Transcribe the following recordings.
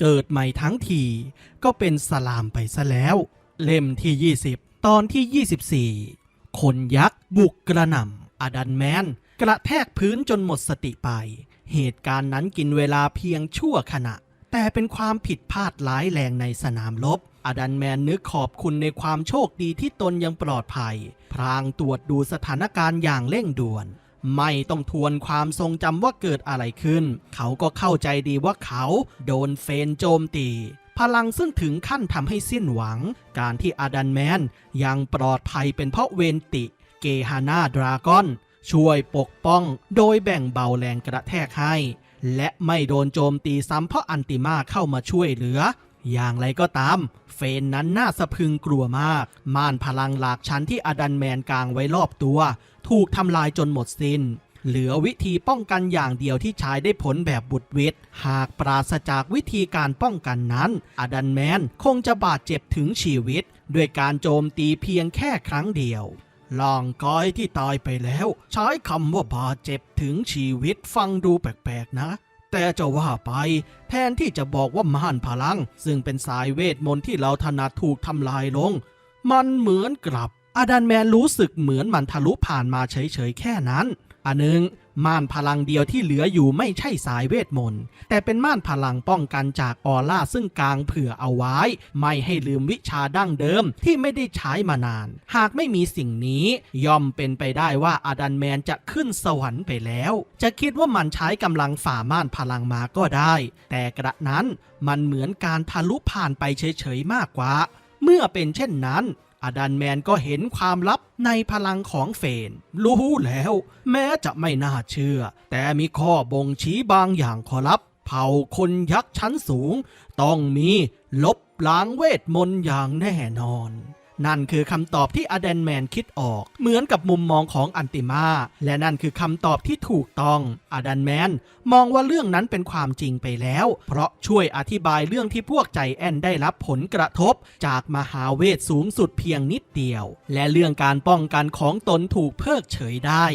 เกิดใหม่ทั้งที ก็เป็นสลามไปซะแล้ว เล่มที่ 20 ตอนที่ 24 คนยักษ์บุกกระหน่ำอดันแมน กระแทกพื้นจนหมดสติไป เหตุการณ์นั้นกินเวลาเพียงชั่วขณะ แต่เป็นความผิดพลาดร้ายแรงในสนามรบอดันแมนนึกขอบคุณในความโชคดีที่ตนยังปลอดภัย พรางตรวจดูสถานการณ์อย่างเร่งด่วน ไม่ต้องทวนความทรงจำว่าเกิดอะไรขึ้น เขาก็เข้าใจดีว่าเขาโดนเฟนโจมตีพลังซึ่งถึงขั้นทำให้สิ้นหวัง การที่อาดันแมนยังปลอดภัยเป็นเพราะเวนติ เกฮานาดราก้อน ช่วยปกป้องโดยแบ่งเบาแรงกระแทกให้ และไม่โดนโจมตีซ้ำเพราะอันติมาเข้ามาช่วยเหลือ อย่างไรก็ตาม เฟนนั้นน่าสะพึงกลัวมาก ม่านพลังหลากชั้นที่อดันแมนกางไว้รอบตัว ถูกทำลายจนหมดสิน้น เหลือวิธีป้องกันอย่างเดียวที่ใช้ได้ผลแบบบุดวิดหากปราศจากวิธีการป้องกันนั้นอดันแมนคงจะบาดเจ็บถึงชีวิต ด้วยการโจมตีเพียงแค่ครั้งเดียวล่องกอยที่ตายไปแล้ว ใช้คำว่าบาดเจ็บถึงชีวิตฟังดูแปลกๆนะ แต่จะว่าไป แทนที่จะบอกว่าม่านพลัง ซึ่งเป็นสายเวทมนต์ที่เราถนัดถูกทำลายลง มันเหมือนกลับ อดันแมนรู้สึกเหมือนมันทะลุผ่านมาเฉยๆแค่นั้น อันหนึ่งม่านพลังเดียวที่เหลืออยู่ไม่ใช่สายเวทมนต์แต่เป็นม่านพลังป้องกันจากออร่าซึ่งกางเผื่อเอาไว้ ไม่ให้ลืมวิชาดั้งเดิมที่ไม่ได้ใช้มานาน หากไม่มีสิ่งนี้ ย่อมเป็นไปได้ว่าอดันแมนจะขึ้นสวรรค์ไปแล้ว จะคิดว่ามันใช้กำลังฝ่าม่านพลังมาก็ได้ แต่กระนั้นมันเหมือนการทะลุผ่านไปเฉยๆมากกว่า เมื่อเป็นเช่นนั้น อดันแมนก็เห็นความลับในพลังของเฟน รู้แล้ว แม้จะไม่น่าเชื่อ แต่มีข้อบ่งชี้บางอย่างขอรับเผ่าคนยักษ์ชั้นสูง ต้องมีลบล้างเวทมนต์อย่างแน่นอน นั่นคือคำตอบที่อดันแมนคิดออก เหมือนกับมุมมองของอันติมา และนั่นคือคำตอบที่ถูกต้องอดันแมนมองว่าเรื่องนั้นเป็นความจริงไปแล้ว เพราะช่วยอธิบายเรื่องที่พวกใจแอนได้รับผลกระทบ จากมหาเวทสูงสุดเพียงนิดเดียว และเรื่องการป้องกันของตนถูกเพิกเฉยได้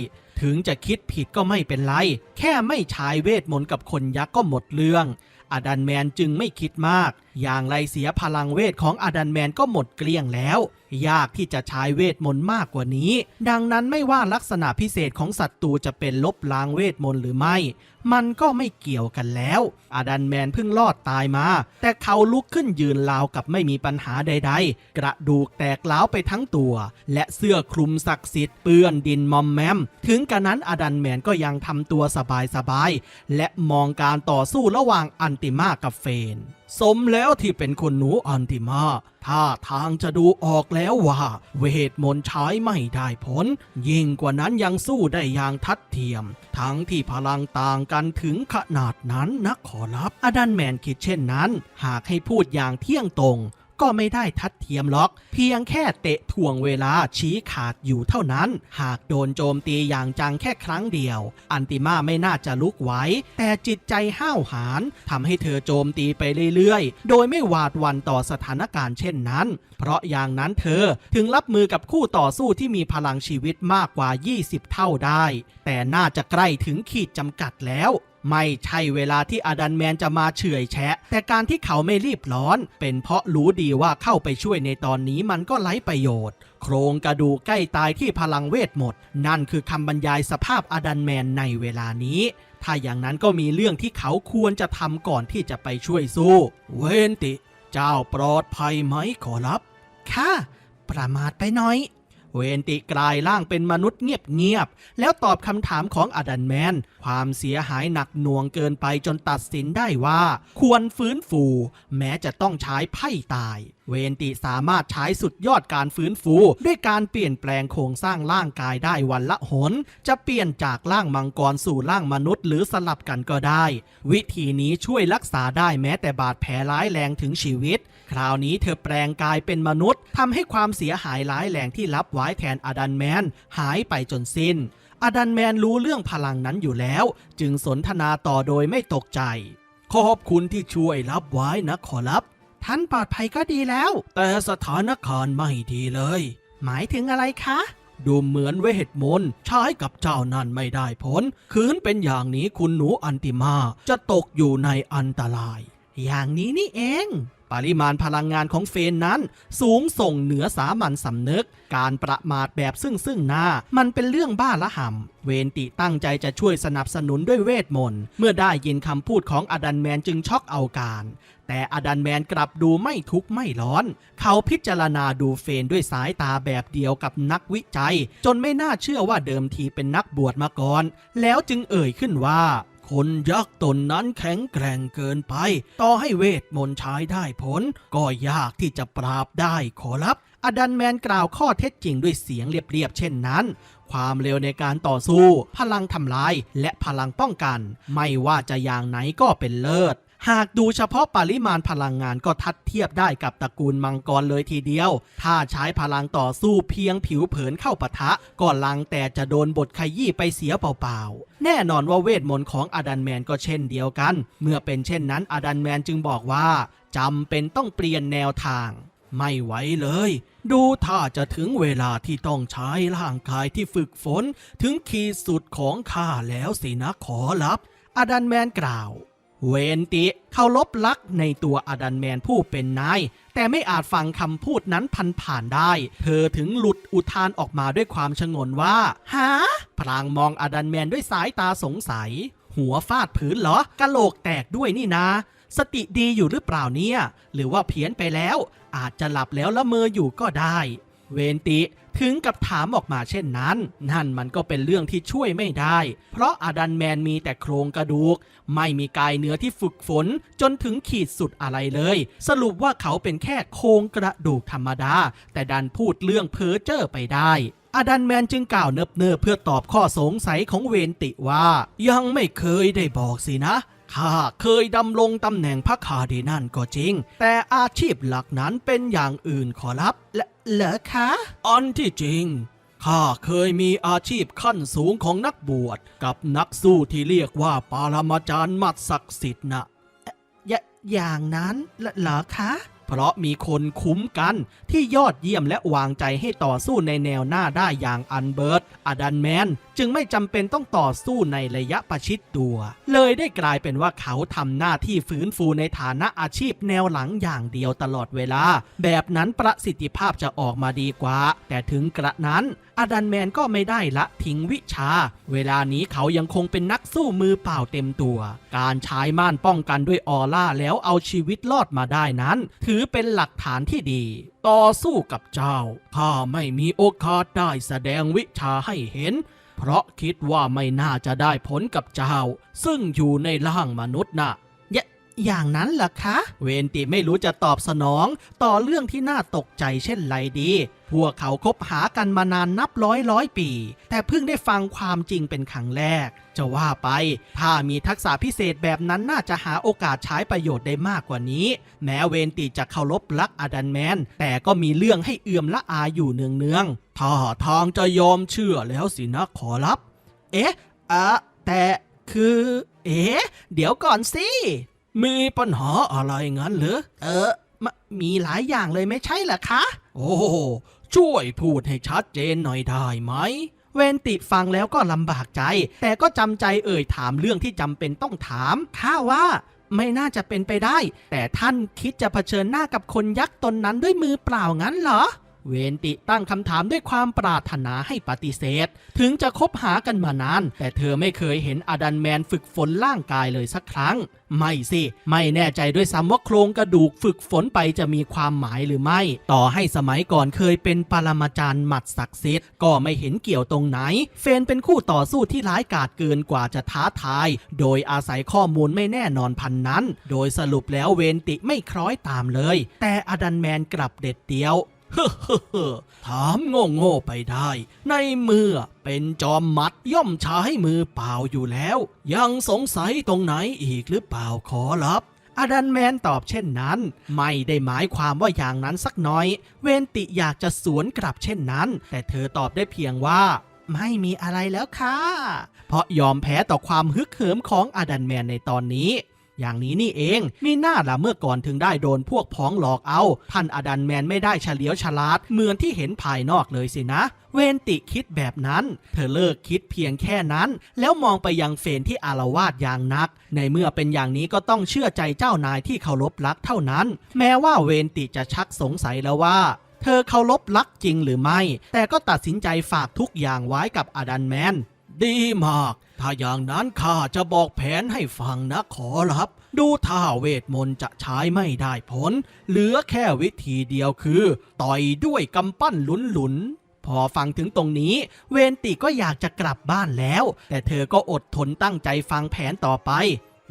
ถึงจะคิดผิดก็ไม่เป็นไร แค่ไม่ใช้เวทมนต์กับคนยักษ์ก็หมดเรื่องอดันแมนจึงไม่คิดมาก อย่างไรเสียพลังเวทของอดันแมนก็หมดเกลี้ยงแล้ว ยากที่จะใช้เวทมนต์มากกว่านี้ ดังนั้นไม่ว่าลักษณะพิเศษของศัตรูจะเป็นลบล้างเวทมนต์หรือไม่ มันก็ไม่เกี่ยวกันแล้วอดันแมนเพิ่งรอดตายมา แต่เขาลุกขึ้นยืนราวกับไม่มีปัญหาใด ๆ กระดูกแตกล้าวไปทั้งตัว และเสื้อคลุมศักดิ์สิทธิ์เปื้อนดินมอมแมม ถึงกระนั้นอดันแมนก็ยังทำตัวสบายๆและมองการต่อสู้ระหว่างอันติมากับเฟนสมแล้วที่เป็นคนหนูอันติมาถ้าทางจะดูออกแล้วว่า เวทมนต์ใช้ไม่ได้ผล ยิ่งกว่านั้นยังสู้ได้อย่างทัดเทียม ทั้งที่พลังต่างกันถึงขนาดนั้นนักขอรับอดันแมนคิดเช่นนั้น หากให้พูดอย่างเที่ยงตรง ก็ไม่ได้ทัดเทียมหรอก เพียงแค่เตะถ่วงเวลาชี้ขาดอยู่เท่านั้น หากโดนโจมตีอย่างจังแค่ครั้งเดียว อันติมาไม่น่าจะลุกไหวแต่จิตใจห้าวหาญทำให้เธอโจมตีไปเรื่อยๆ โดยไม่หวาดวันต่อสถานการณ์เช่นนั้น เพราะอย่างนั้นเธอถึงรับมือกับคู่ต่อสู้ที่มีพลังชีวิตมากกว่า 20 เท่าได้ แต่น่าจะใกล้ถึงขีดจำกัดแล้ว ไม่ใช่เวลาที่อดันแมนจะมาเฉื่อยแฉะ แต่การที่เขาไม่รีบร้อน เป็นเพราะรู้ดีว่าเข้าไปช่วยในตอนนี้มันก็ไร้ประโยชน์ โครงกระดูกใกล้ตายที่พลังเวทหมด นั่นคือคำบรรยายสภาพอดันแมนในเวลานี้ ถ้าอย่างนั้นก็มีเรื่องที่เขาควรจะทำก่อนที่จะไปช่วยสู้ เวนติ เจ้าปลอดภัยไหมขอรับ ค่ะ ประมาทไปหน่อย เวนติกลายร่างเป็นมนุษย์เงียบๆ แล้วตอบคำถามของอดันแมน ความเสียหายหนักหน่วงเกินไปจนตัดสินได้ว่า ควรฟื้นฟู แม้จะต้องใช้ไพ่ตาย เวนติสามารถใช้สุดยอดการฟื้นฟู ด้วยการเปลี่ยนแปลงโครงสร้างร่างกายได้วันละหน จะเปลี่ยนจากร่างมังกรสู่ร่างมนุษย์ หรือสลับกันก็ได้ วิธีนี้ช่วยรักษาได้แม้แต่บาดแผลร้ายแรงถึงชีวิต คราวนี้เธอแปลงกายเป็นมนุษย์ทำให้ความเสียหายร้ายแรงที่รับไว้แทนอดันแมนหายไปจนสิ้น อดันแมนรู้เรื่องพลังนั้นอยู่แล้ว จึงสนทนาต่อโดยไม่ตกใจ ขอบคุณที่ช่วยรับไว้นะขอรับ ท่านปลอดภัยก็ดีแล้ว แต่สถานการณ์ไม่ดีเลย หมายถึงอะไรคะ ดูเหมือนเวทมนต์ใช้กับเจ้านั่นไม่ได้ผล คืนเป็นอย่างนี้คุณหนูอันติมาจะตกอยู่ในอันตราย อย่างนี้นี่เอง ปริมาณพลังงานของเฟนนั้น สูงส่งเหนือสามัญสำนึก การประมาทแบบซึ่งซึ่งหน้า มันเป็นเรื่องบ้าละห่ำ เวนติตั้งใจจะช่วยสนับสนุนด้วยเวทมนต์ เมื่อได้ยินคำพูดของอดันแมนจึงช็อกเอาการ แต่อดันแมนกลับดูไม่ทุกข์ไม่ร้อน เขาพิจารณาดูเฟนด้วยสายตาแบบเดียวกับนักวิจัย จนไม่น่าเชื่อว่าเดิมทีเป็นนักบวชมาก่อน แล้วจึงเอ่ยขึ้นว่า คนยักษ์ตนนั้นแข็งแกร่งเกินไป ต่อให้เวทมนต์ใช้ได้ผล ก็ยากที่จะปราบได้ขอรับ อดันแมนกล่าวข้อเท็จจริงด้วยเสียงเรียบๆเช่นนั้นความเร็วในการต่อสู้ พลังทำลาย และพลังป้องกัน ไม่ว่าจะอย่างไหนก็เป็นเลิศ หากดูเฉพาะปริมาณพลังงานก็ทัดเทียบได้กับตระกูลมังกรเลยทีเดียว ถ้าใช้พลังต่อสู้เพียงผิวเผินเข้าปะทะ ก็ลังแต่จะโดนบทขยี้ไปเสียเปล่าๆ แน่นอนว่าเวทมนต์ของอดันแมนก็เช่นเดียวกัน เมื่อเป็นเช่นนั้นอดันแมนจึงบอกว่าจำเป็นต้องเปลี่ยนแนวทาง ไม่ไหวเลย ดูถ้าจะถึงเวลาที่ต้องใช้ร่างกายที่ฝึกฝน ถึงขีดสุดของข้าแล้วสินะขอรับ อดันแมนกล่าว เวนติเคารพลักในตัวอดันแมนผู้เป็นนาย แต่ไม่อาจฟังคำพูดนั้นพันผ่านได้ เธอถึงหลุดอุทานออกมาด้วยความชงนว่าฮะพลางมองอดันแมนด้วยสายตาสงสัย หัวฟาดพื้นเหรอกะโหลกแตกด้วยนี่นาสติดีอยู่หรือเปล่าเนี่ย หรือว่าเพี้ยนไปแล้ว อาจจะหลับแล้วละเมออยู่ก็ได้ เวนติ ถึงกับถามออกมาเช่นนั้น นั่นมันก็เป็นเรื่องที่ช่วยไม่ได้ เพราะอดันแมนมีแต่โครงกระดูก ไม่มีกายเนื้อที่ฝึกฝนจนถึงขีดสุดอะไรเลย สรุปว่าเขาเป็นแค่โครงกระดูกธรรมดา แต่ดันพูดเรื่องเพ้อเจ้อไปได้อดันแมนจึงกล่าวเนิบเนิบเพื่อตอบข้อสงสัยของเวนติว่า ยังไม่เคยได้บอกสินะข้าเคยดำรงตำแหน่งพระคาดีนั่นก็จริง แต่อาชีพหลักนั้นเป็นอย่างอื่นขอรับ และ เหรอคะ อันที่จริง ข้าเคยมีอาชีพขั้นสูงของนักบวชกับนักสู้ที่เรียกว่าปารมาจารย์มัดศักดิ์สิทธิ์นะยอย่างนั้นเหรอคะ เพราะมีคนคุ้มกันที่ยอดเยี่ยมและวางใจให้ต่อสู้ในแนวหน้าได้อย่างอันเบิร์ตอดันแมนจึงไม่จำเป็นต้องต่อสู้ในระยะประชิดตัว เลยได้กลายเป็นว่าเขาทำหน้าที่ฟื้นฟูในฐานะอาชีพแนวหลังอย่างเดียวตลอดเวลา แบบนั้นประสิทธิภาพจะออกมาดีกว่า แต่ถึงกระนั้น อดันแมนก็ไม่ได้ละทิ้งวิชา เวลานี้เขายังคงเป็นนักสู้มือเปล่าเต็มตัว การใช้ม่านป้องกันด้วยออร่าแล้วเอาชีวิตรอดมาได้นั้น ถือเป็นหลักฐานที่ดี ต่อสู้กับเจ้าข้าไม่มีโอกาสได้แสดงวิชาให้เห็น เพราะคิดว่าไม่น่าจะได้ผลกับเจ้า ซึ่งอยู่ในร่างมนุษย์น่ะ อย่างนั้นเหรอคะ เวนติไม่รู้จะตอบสนอง ต่อเรื่องที่น่าตกใจเช่นไรดี พวกเขาคบหากันมานานนับร้อยร้อยปี แต่เพิ่งได้ฟังความจริงเป็นครั้งแรก จะว่าไป ถ้ามีทักษะพิเศษแบบนั้นน่าจะหาโอกาสใช้ประโยชน์ได้มากกว่านี้ แม้เวนติจะเคารพรักอดันแมน แต่ก็มีเรื่องให้เอื่อมละอาอยู่เนืองๆถ้าทางจะยอมเชื่อแล้วสินะขอรับ เอ๊ะอะแต่คือ เอ๊ะ เดี๋ยวก่อนสิ มีปัญหาอะไรงั้นเหรอ เออมมีหลายอย่างเลยไม่ใช่เหรอคะ โอ้ ช่วยพูดให้ชัดเจนหน่อยได้ไหม เวนติฟังแล้วก็ลำบากใจ แต่ก็จำใจเอ่ยถามเรื่องที่จำเป็นต้องถามข้าว่าไม่น่าจะเป็นไปได้ แต่ท่านคิดจะเผชิญหน้ากับคนยักษ์ตนนั้นด้วยมือเปล่างั้นเหรอ เวนติตั้งคำถามด้วยความปรารถนาให้ปฏิเสธ ถึงจะคบหากันมานาน แต่เธอไม่เคยเห็นอดันแมนฝึกฝนร่างกายเลยสักครั้ง ไม่สิ ไม่แน่ใจด้วยซ้ำว่าโครงกระดูกฝึกฝนไปจะมีความหมายหรือไม่ ต่อให้สมัยก่อนเคยเป็นปรมาจารย์หมัดศักดิ์สิทธิ์ก็ไม่เห็นเกี่ยวตรงไหน เฟนเป็นคู่ต่อสู้ที่ร้ายกาจเกินกว่าจะท้าทาย โดยอาศัยข้อมูลไม่แน่นอนพันนั้น โดยสรุปแล้วเวนติไม่คล้อยตามเลย แต่อดันแมนกลับเด็ดเดียว ถามโง่โง่ๆไปได้ ในเมื่อเป็นจอมมัดย่อมใช้มือเปล่าอยู่แล้ว ยังสงสัยตรงไหนอีกหรือเปล่าขอรับอดันแมนตอบเช่นนั้น ไม่ได้หมายความว่าอย่างนั้นสักน้อย เวนติอยากจะสวนกลับเช่นนั้น แต่เธอตอบได้เพียงว่า ไม่มีอะไรแล้วค่ะ เพราะยอมแพ้ต่อความฮึกเหิมของอดันแมนในตอนนี้ อย่างนี้นี่เอง มีหน้าละเมื่อก่อนถึงได้โดนพวกพ้องหลอกเอา ท่านอดันแมนไม่ได้เฉลียวฉลาด เหมือนที่เห็นภายนอกเลยสินะ เวนติคิดแบบนั้น เธอเลิกคิดเพียงแค่นั้น แล้วมองไปยังเฟนที่อารวาสอย่างนัก ในเมื่อเป็นอย่างนี้ก็ต้องเชื่อใจเจ้านายที่เคารพรักเท่านั้น แม้ว่าเวนติจะชักสงสัยแล้วว่าเธอเคารพรักจริงหรือไม่ แต่ก็ตัดสินใจฝากทุกอย่างไว้กับอดันแมน ดีมาก ถ้าอย่างนั้นข้าจะบอกแผนให้ฟังนะขอรับ ดูท่าเวทมนต์จะใช้ไม่ได้ผล เหลือแค่วิธีเดียวคือ ต่อยด้วยกำปั้นหลุนหลุนพอฟังถึงตรงนี้ เวนติก็อยากจะกลับบ้านแล้ว แต่เธอก็อดทนตั้งใจฟังแผนต่อไป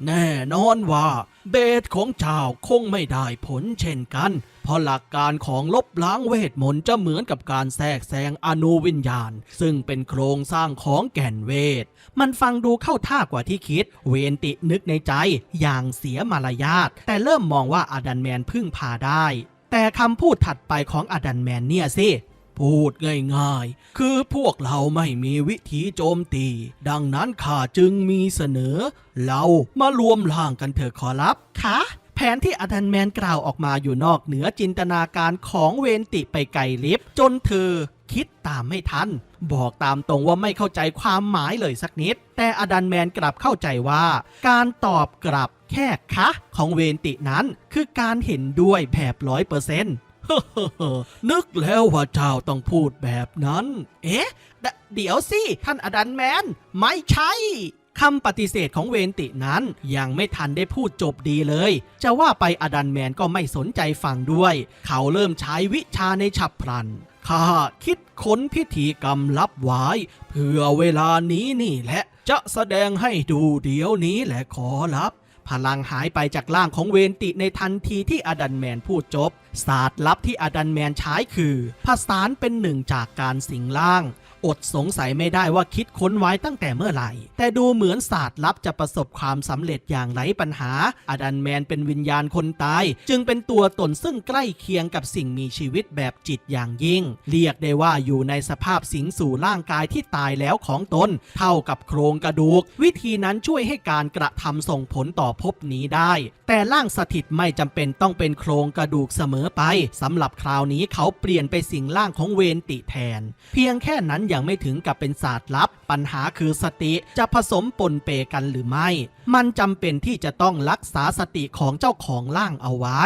แน่นอนว่าเบสของเจ้าคงไม่ได้ผลเช่นกัน เพราะหลักการของลบล้างเวทมนต์จะเหมือนกับการแทรกแซงอนุวิญญาณ ซึ่งเป็นโครงสร้างของแก่นเวท มันฟังดูเข้าท่ากว่าที่คิด เวนตินึกในใจ อย่างเสียมารยาทแต่เริ่มมองว่าอดันแมนพึ่งพาได้ แต่คำพูดถัดไปของอดันแมนเนี่ยสิ พูดง่ายๆ คือพวกเราไม่มีวิธีโจมตี ดังนั้นข้าจึงมีเสนอ เรามารวมร่างกันเถอะขอรับคะแผนที่อดันแมนกล่าวออกมาอยู่นอกเหนือจินตนาการของเวนติไปไกลลิฟจนเธอคิดตามไม่ทัน บอกตามตรงว่าไม่เข้าใจความหมายเลยสักนิด แต่อดันแมนกลับเข้าใจว่า การตอบกลับแค่คะ ของเวนตินั้นคือการเห็นด้วยแบบร้อยเปอร์เซ็นต์ นึกแล้วว่าเจ้าต้องพูดแบบนั้น เอ๊ะ เดี๋ยวสิ ท่านอดันแมน ไม่ใช่คำปฏิเสธของเวนตินั้นยังไม่ทันได้พูดจบดีเลย จะว่าไปอดันแมนก็ไม่สนใจฟังด้วย เขาเริ่มใช้วิชาในฉับพลัน ข้าคิดค้นพิธีกรรมลับไว้เพื่อเวลานี้นี่แหละ จะแสดงให้ดูเดี๋ยวนี้แหละขอรับ พลังหายไปจากร่างของเวนติในทันทีที่อดันแมนพูดจบศาสตร์ลับที่อดันแมนใช้คือผสานเป็นหนึ่งจากการสิงร่าง อดสงสัยไม่ได้ว่าคิดค้นไว้ตั้งแต่เมื่อไหร่ แต่ดูเหมือนศาสตร์ลับจะประสบความสำเร็จอย่างไร้ปัญหา อดันแมนเป็นวิญญาณคนตาย จึงเป็นตัวตนซึ่งใกล้เคียงกับสิ่งมีชีวิตแบบจิตอย่างยิ่ง เรียกได้ว่าอยู่ในสภาพสิงสู่ร่างกายที่ตายแล้วของตน เท่ากับโครงกระดูก วิธีนั้นช่วยให้การกระทำส่งผลต่อภพนี้ได้ แต่ร่างสถิตไม่จำเป็นต้องเป็นโครงกระดูกเสมอไปสำหรับคราวนี้เขาเปลี่ยนไปสิงร่างของเวนติแทน เพียงแค่นั้นยังไม่ถึงกับเป็นศาสตร์ลับ ปัญหาคือสติจะผสมปนเปกันหรือไม่ มันจำเป็นที่จะต้องรักษาสติของเจ้าของร่างเอาไว้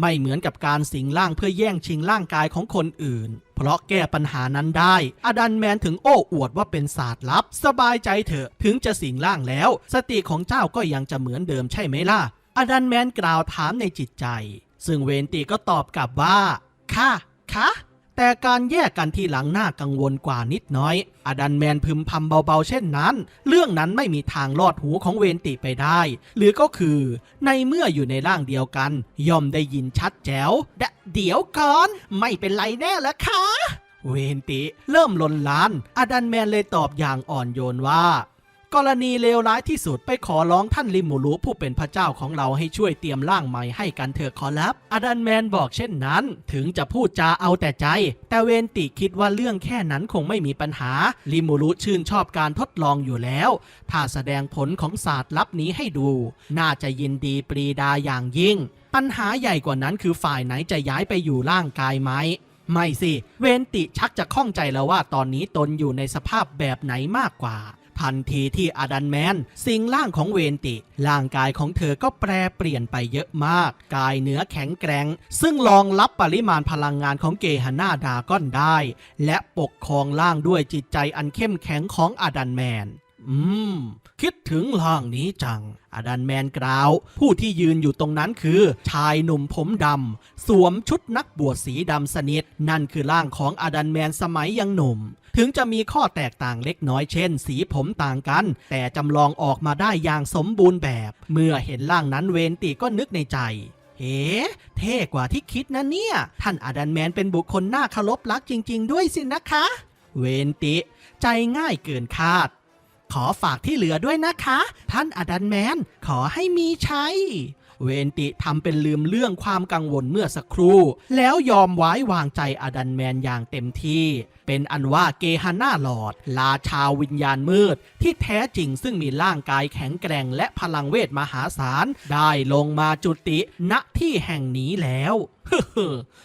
ไม่เหมือนกับการสิงร่างเพื่อแย่งชิงร่างกายของคนอื่นเพราะแก้ปัญหานั้นได้ อดันแมนถึงโอ้อวดว่าเป็นศาสตร์ลับ สบายใจเถอะ ถึงจะสิงร่างแล้ว สติของเจ้าก็ยังจะเหมือนเดิมใช่ไหมล่ะ อดันแมนกล่าวถามในจิตใจ ซึ่งเวนตีก็ตอบกลับว่า ค่ะ ค่ะ แต่การแยกกันที่หลังหน่ากังวลกว่านิดน้อย อดันแมนพึมพำเบาๆเช่นนั้น เรื่องนั้นไม่มีทางลอดหูของเวนติไปได้ หรือก็คือ ในเมื่ออยู่ในร่างเดียวกัน ย่อมได้ยินชัดแจ๋วเดี๋ยวก่อน ไม่เป็นไรแน่ละคะ เวนติ เริ่มลนลาน อดันแมนเลยตอบอย่างอ่อนโยนว่า กรณีเลวร้ายที่สุดไปขอร้องท่านลิมูรุผู้เป็นพระเจ้าของเราให้ช่วยเตรียมร่างใหม่ให้กันเถอะขอรับอดันแมนบอกเช่นนั้น ถึงจะพูดจาเอาแต่ใจ แต่เวนติคิดว่าเรื่องแค่นั้นคงไม่มีปัญหาลิมูรุชื่นชอบการทดลองอยู่แล้ว ถ้าแสดงผลของศาสตร์ลับนี้ให้ดู น่าจะยินดีปรีดาอย่างยิ่ง ปัญหาใหญ่กว่านั้นคือฝ่ายไหนจะย้ายไปอยู่ร่างกายไหมไม่สิ เวนติชักจะข้องใจแล้วว่าตอนนี้ตนอยู่ในสภาพแบบไหนมากกว่า ทันทีที่อดันแมนสิงร่างของเวนติ ร่างกายของเธอก็แปรเปลี่ยนไปเยอะมาก กายเนื้อแข็งแกร่งซึ่งรองรับปริมาณพลังงานของเกฮาน่าดากอนได้ และปกครองร่างด้วยจิตใจอันเข้มแข็งของอดันแมน อืม คิดถึงร่างนี้จัง อดันแมนกล่าว ผู้ที่ยืนอยู่ตรงนั้นคือ ชายหนุ่มผมดำ สวมชุดนักบวชสีดำสนิท นั่นคือร่างของอดันแมนสมัยยังหนุ่ม ถึงจะมีข้อแตกต่างเล็กน้อยเช่น สีผมต่างกัน แต่จำลองออกมาได้อย่างสมบูรณ์แบบ เมื่อเห็นร่างนั้นเวนติก็นึกในใจเฮ้เท่กว่าที่คิดนะเนี่ย ท่านอดันแมนเป็นบุคคลน่าเคารพรักจริง ๆ ด้วยสินะคะ เวนติ ใจง่ายเกินคาด ขอฝากที่เหลือด้วยนะคะ ท่านอดันแมน ขอให้มีใชัยเวนติทำเป็นลืมเรื่องความกังวลเมื่อสักครู่ แล้วยอมไว้วางใจอดันแมนอย่างเต็มที่ เป็นอันว่าเกฮาน่าหลอด ลาชาววิญญาณมืด ที่แท้จริงซึ่งมีร่างกายแข็งแกร่งและพลังเวทมหาศาล ได้ลงมาจุติณที่แห่งนี้แล้ว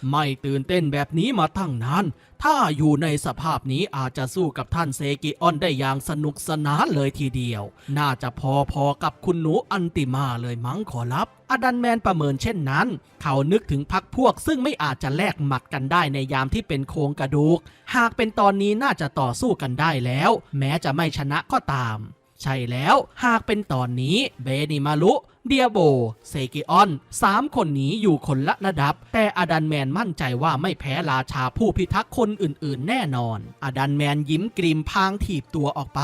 ไม่ตื่นเต้นแบบนี้มาตั้งนาน ถ้าอยู่ในสภาพนี้อาจจะสู้กับท่านเซกิออนได้อย่างสนุกสนานเลยทีเดียว น่าจะพอๆกับคุณหนูอันติมาเลยมั้งขอรับ อดันแมนประเมินเช่นนั้น เขานึกถึงพักพวกซึ่งไม่อาจจะแลกหมัดกันได้ในยามที่เป็นโครงกระดูก หากเป็นตอนนี้น่าจะต่อสู้กันได้แล้ว แม้จะไม่ชนะก็ตาม ใช่แล้ว หากเป็นตอนนี้เบนิมารุ เดียโบ เซกิออนสามคนนี้อยู่คนละระดับ แต่อดันแมนมั่นใจว่าไม่แพ้ราชาผู้พิทักษ์คนอื่นๆ แน่นอน อดันแมนยิ้มกริมพางถีบตัวออกไป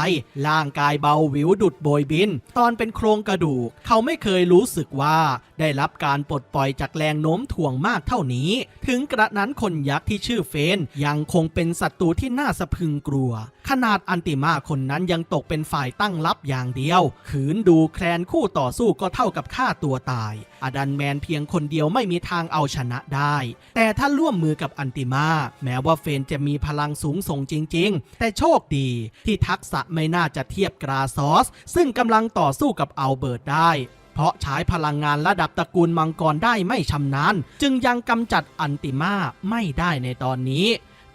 ร่างกายเบาวิวดุดโบยบิน ตอนเป็นโครงกระดูก เขาไม่เคยรู้สึกว่า ได้รับการปลดปล่อยจากแรงโน้มถ่วงมากเท่านี้ ถึงกระนั้นคนยักษ์ที่ชื่อเฟน ยังคงเป็นศัตรูที่น่าสะพึงกลัว ขนาดอันติมาคนนั้นยังตกเป็นฝ่ายตั้งรับอย่างเดียว ขืนดูแคลนคู่ต่อสู้ก็เท่ากับฆ่าตัวตาย อดันแมนเพียงคนเดียวไม่มีทางเอาชนะได้ แต่ถ้าร่วมมือกับอันติมา แม้ว่าเฟนจะมีพลังสูงส่งจริง ๆ แต่โชคดีที่ทักษะไม่น่าจะเทียบกราซอส ซึ่งกำลังต่อสู้กับอัลเบิร์ตได้เพราะใช้พลังงานระดับตระกูลมังกรได้ไม่ชำนาญจึงยังกำจัดอันติมาไม่ได้ในตอนนี้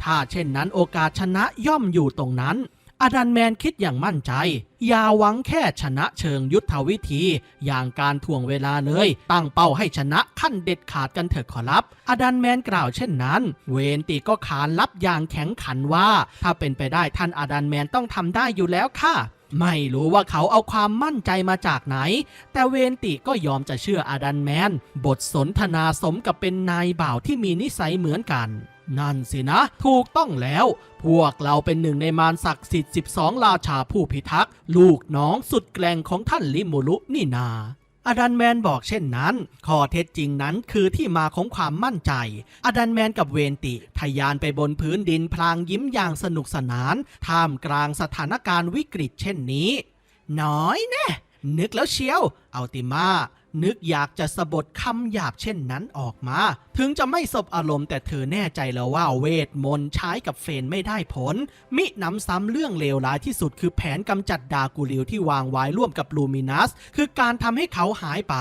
ถ้าเช่นนั้นโอกาสชนะย่อมอยู่ตรงนั้น อดันแมนคิดอย่างมั่นใจ อย่าหวังแค่ชนะเชิงยุทธวิธี อย่างการถ่วงเวลาเลย ตั้งเป้าให้ชนะขั้นเด็ดขาดกันเถอะขอรับ อดันแมนกล่าวเช่นนั้น เวนติก็ขานรับอย่างแข็งขันว่า ถ้าเป็นไปได้ท่านอดันแมนต้องทำได้อยู่แล้วค่ะไม่รู้ว่าเขาเอาความมั่นใจมาจากไหน แต่เวนติก็ยอมจะเชื่ออาดันแมน บทสนทนาสมกับเป็นนายบ่าวที่มีนิสัยเหมือนกัน นั่นสินะ ถูกต้องแล้ว พวกเราเป็นหนึ่งในมารศักดิ์สิทธิ์ 12 ราชาผู้พิทักษ์ ลูกน้องสุดแกร่งของท่านลิมูรุนี่นาอดันแมนบอกเช่นนั้น ข้อเท็จจริงนั้นคือที่มาของความมั่นใจ อดันแมนกับเวนติทะยานไปบนพื้นดินพลางยิ้มอย่างสนุกสนาน ท่ามกลางสถานการณ์วิกฤตเช่นนี้ น้อยแน่ นึกแล้วเชียว อัลติมา นึกอยากจะสะบดคำหยาบเช่นนั้นออกมา ถึงจะไม่สบอารมณ์แต่เธอแน่ใจแล้วว่าเวทมนต์ใช้กับเฟนไม่ได้ผล มิหนำซ้ำเรื่องเลวร้ายที่สุดคือแผนกำจัดดากูริวที่วางไว้ร่วมกับลูมินัส คือการทำให้เขาหายไป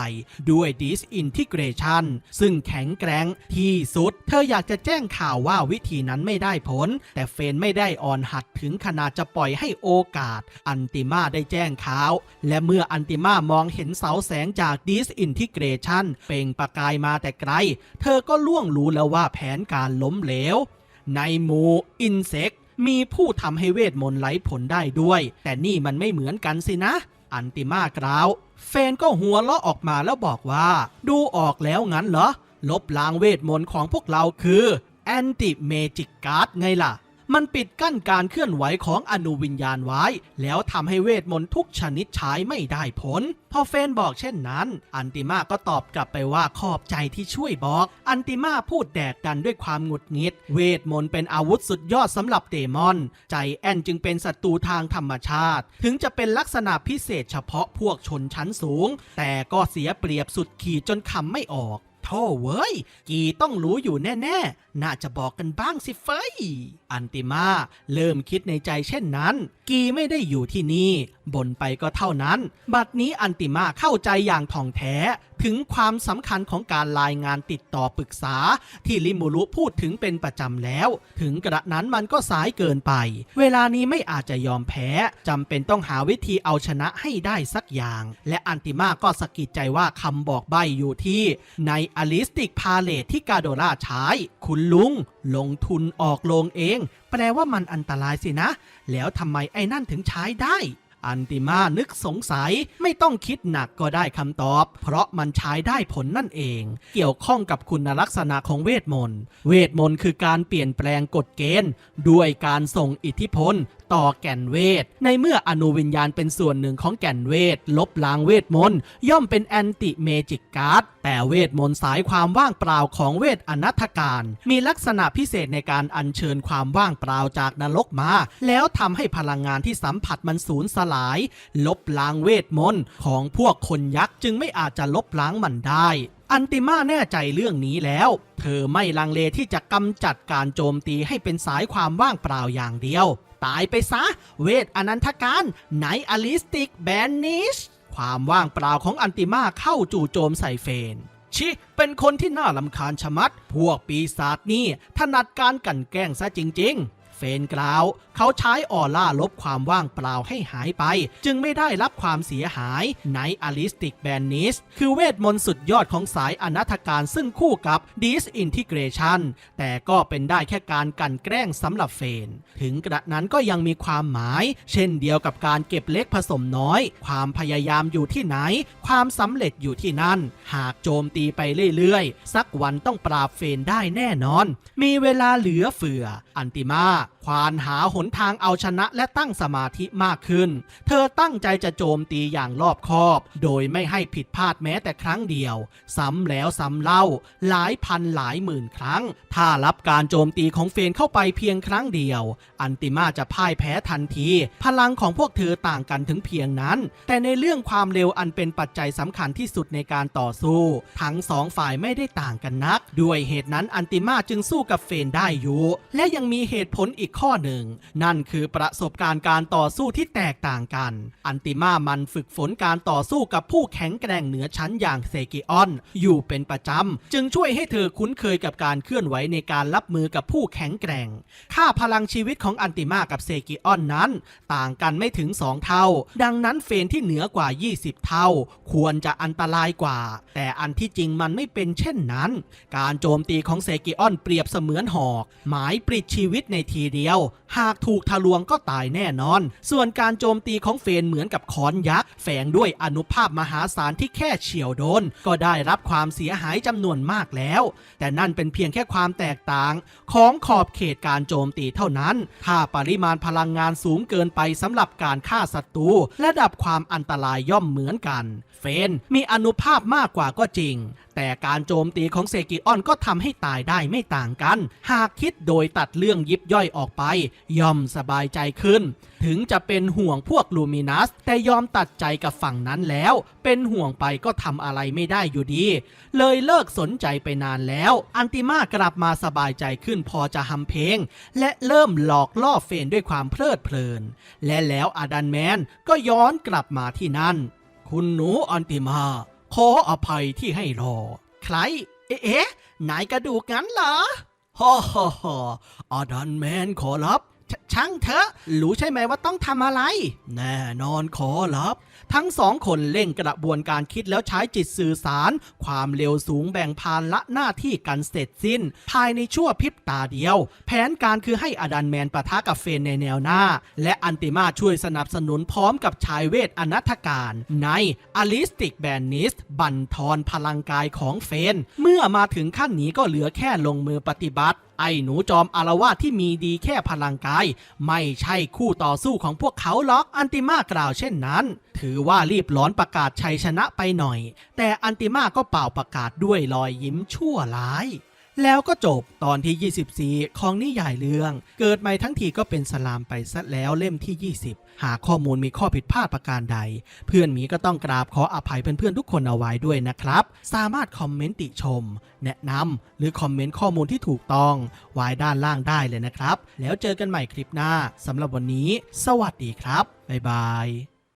ด้วยดิสอินทิเกรชันซึ่งแข็งแกร่งที่สุด เธออยากจะแจ้งข่าวว่าวิธีนั้นไม่ได้ผล แต่เฟนไม่ได้อ่อนหัดถึงขนาดจะปล่อยให้โอกาส อันติมาได้แจ้งข่าว และเมื่ออันติมามองเห็นเสาแสงจากดิสอินทิเกรชันเป่งประกายมาแต่ไกล เธอก็ล่วงรู้แล้วว่าแผนการล้มเหลว ในหมู่อินเซกมีผู้ทำให้เวทมนต์ไหลผลได้ด้วย แต่นี่มันไม่เหมือนกันสินะ อันติมากราว เฟนก็หัวเราะออกมาแล้วบอกว่า ดูออกแล้วงั้นเหรอ ลบล้างเวทมนต์ของพวกเราคือแอนติเมจิกการ์ดไงล่ะ มันปิดกั้นการเคลื่อนไหวของอนุวิญญาณไว้ แล้วทำให้เวทมนต์ทุกชนิดใช้ไม่ได้ผล พอเฟนบอกเช่นนั้น อันติมาก็ตอบกลับไปว่าขอบใจที่ช่วยบอก อันติมาพูดแดกดันด้วยความหงุดหงิด เวทมนต์เป็นอาวุธสุดยอดสำหรับเดมอน ใจแอนจึงเป็นศัตรูทางธรรมชาติ ถึงจะเป็นลักษณะพิเศษเฉพาะพวกชนชั้นสูง แต่ก็เสียเปรียบสุดขีดจนคำไม่ออก โธ่เว้ย กีต้องรู้อยู่แน่ ๆ น่าจะบอกกันบ้างสิเฟยอันติมาเริ่มคิดในใจเช่นนั้น กีไม่ได้อยู่ที่นี่บ่นไปก็เท่านั้น บัดนี้อันติมาเข้าใจอย่างท่องแท้ ถึงความสำคัญของการรายงานติดต่อปรึกษา ที่ลิมูรุพูดถึงเป็นประจำแล้ว ถึงกระนั้นมันก็สายเกินไป เวลานี้ไม่อาจจะยอมแพ้จำเป็นต้องหาวิธีเอาชนะให้ได้สักอย่าง และอันติมาก็สะกิดใจว่าคำบอกใบอยู่ที่ ในอลิสติกพาเลทที่กาโดราใช้ คุณลุง ลงทุนออกโรงเอง แปลว่ามันอันตรายสินะ แล้วทำไมไอ้นั่นถึงใช้ได้ อันติมานึกสงสัยไม่ต้องคิดหนักก็ได้คำตอบ เพราะมันใช้ได้ผลนั่นเอง เกี่ยวข้องกับคุณลักษณะของเวทมนต์ เวทมนต์คือการเปลี่ยนแปลงกฎเกณฑ์ ด้วยการส่งอิทธิพล ต่อแก่นเวท ในเมื่ออนุวิญญาณเป็นส่วนหนึ่งของแก่นเวท ลบล้างเวทมนต์ย่อมเป็นแอนติเมจิกการ์ดแต่เวทมนต์สายความว่างเปล่าของเวทอนัตการ มีลักษณะพิเศษในการอัญเชิญความว่างเปล่าจากนรกมา แล้วทำให้พลังงานที่สัมผัสมันสูญสลาย ลบล้างเวทมนต์ของพวกคนยักษ์จึงไม่อาจจะลบล้างมันได้อันติมาแน่ใจเรื่องนี้แล้ว เธอไม่ลังเลที่จะกำจัดการโจมตีให้เป็นสายความว่างเปล่าอย่างเดียว ตายไปซะ เวทอนันทการไนอลิสติกแบนนิชความว่างเปล่าของอันติมาเข้าจู่โจมใส่เฟน ชิเป็นคนที่น่าลำคาญชะมัด พวกปีศาจนี่ถนัดการกันแกล้งซะจริง ๆ เฟนกล่าว เขาใช้ออร่าลบความว่างเปล่าให้หายไป จึงไม่ได้รับความเสียหายในอลิสติกแบนนิสคือเวทมนต์สุดยอดของสายอนาถการซึ่งคู่กับ Disintegration แต่ก็เป็นได้แค่การกันแกล้งสำหรับเฟน ถึงกระนั้นก็ยังมีความหมาย เช่นเดียวกับการเก็บเล็กผสมน้อย ความพยายามอยู่ที่ไหน ความสำเร็จอยู่ที่นั่น หากโจมตีไปเรื่อยๆ สักวันต้องปราบเฟนได้แน่นอน มีเวลาเหลือเฟือ อันติมาควานหาหนทางเอาชนะและตั้งสมาธิมากขึ้น เธอตั้งใจจะโจมตีอย่างรอบคอบ โดยไม่ให้ผิดพลาดแม้แต่ครั้งเดียว ซ้ำแล้วซ้ำเล่า หลายพันหลายหมื่นครั้ง ถ้ารับการโจมตีของเฟนเข้าไปเพียงครั้งเดียว อันติมาจะพ่ายแพ้ทันที พลังของพวกเธอต่างกันถึงเพียงนั้น แต่ในเรื่องความเร็วอันเป็นปัจจัยสำคัญที่สุดในการต่อสู้ ทั้งสองฝ่ายไม่ได้ต่างกันนัก ด้วยเหตุนั้นอันติมาจึงสู้กับเฟนได้อยู่ และยังมีเหตุผลอีกข้อหนึ่ง นั่นคือประสบการณ์การต่อสู้ที่แตกต่างกัน อันติมามันฝึกฝนการต่อสู้กับผู้แข็งแกร่งเหนือชั้นอย่างเซกิออน อยู่เป็นประจำ จึงช่วยให้เธอคุ้นเคยกับการเคลื่อนไหวในการรับมือกับผู้แข็งแกร่ง ค่าพลังชีวิตของอันติมากับเซกิออนนั้น ต่างกันไม่ถึง 2 เท่า ดังนั้นเฟนที่เหนือกว่า 20 เท่า ควรจะอันตรายกว่า แต่อันที่จริงมันไม่เป็นเช่นนั้น การโจมตีของเซกิออนเปรียบเสมือนหอก หมายปลิดชีวิตในทีเดียว หากถูกทะลวงก็ตายแน่นอน ส่วนการโจมตีของเฟนเหมือนกับค้อนยักษ์แฝงด้วยอนุภาพมหาศาลที่แค่เฉียวโดน ก็ได้รับความเสียหายจำนวนมากแล้ว แต่นั่นเป็นเพียงแค่ความแตกต่าง ของขอบเขตการโจมตีเท่านั้น ถ้าปริมาณพลังงานสูงเกินไปสำหรับการฆ่าศัตรูระดับความอันตรายย่อมเหมือนกัน เฟนมีอนุภาพมากกว่าก็จริง แต่การโจมตีของเซกิออนก็ทำให้ตายได้ไม่ต่างกัน หากคิดโดยตัดเรื่องยิบย่อยออกไป ย่อมสบายใจขึ้น ถึงจะเป็นห่วงพวกลูมินัส แต่ยอมตัดใจกับฝั่งนั้นแล้ว เป็นห่วงไปก็ทำอะไรไม่ได้อยู่ดี เลยเลิกสนใจไปนานแล้ว อันติมากลับมาสบายใจขึ้นพอจะทำเพลง และเริ่มหลอกล่อเฟนด้วยความเพลิดเพลิน และแล้วอาดันแมนก็ย้อนกลับมาที่นั่น คุณหนูอันติมา ขออภัยที่ให้รอ ใคร เอ๊ะนายกระดูกงั้นเหรอฮ่าฮ่าฮ่าอาดันแมนขอรับชช่างเถอะ รู้ใช่ไหมว่าต้องทำอะไร แน่นอนขอรับทั้งสองคนเล่นกระบวนการคิดแล้วใช้จิตสื่อสาร ความเร็วสูงแบ่งพานละหน้าที่กันเสร็จสิ้น ภายในชั่วพริบตาเดียว แผนการคือให้อดันแมนปะทะกับเฟนในแนวหน้า และอันติมาช่วยสนับสนุนพร้อมกับชายเวทอนัตการในอลิสติกแบนนิสบันทอนพลังกายของเฟน เมื่อมาถึงขั้นนี้ก็เหลือแค่ลงมือปฏิบัติไอ้หนูจอมอารวาสที่มีดีแค่พลังกาย ไม่ใช่คู่ต่อสู้ของพวกเขาหรอกอันติมากล่าวเช่นนั้น ถือว่ารีบร้อนประกาศชัยชนะไปหน่อย แต่อันติมาก็เป่าประกาศด้วยรอยยิ้มชั่วร้าย แล้วก็จบตอนที่ 24 ของนิยายเรื่อง เกิดใหม่ทั้งทีก็เป็นสลามไปซะแล้วเล่มที่ 20 หากข้อมูลมีข้อผิดพลาดประการใด เพื่อนมีก็ต้องกราบขออภัยเพื่อนๆทุกคนเอาไว้ด้วยนะครับ สามารถคอมเมนต์ติชม แนะนำหรือคอมเมนต์ข้อมูลที่ถูกต้องไว้ด้านล่างได้เลยนะครับ แล้วเจอกันใหม่คลิปหน้าสำหรับวันนี้ สวัสดีครับบ๊ายบาย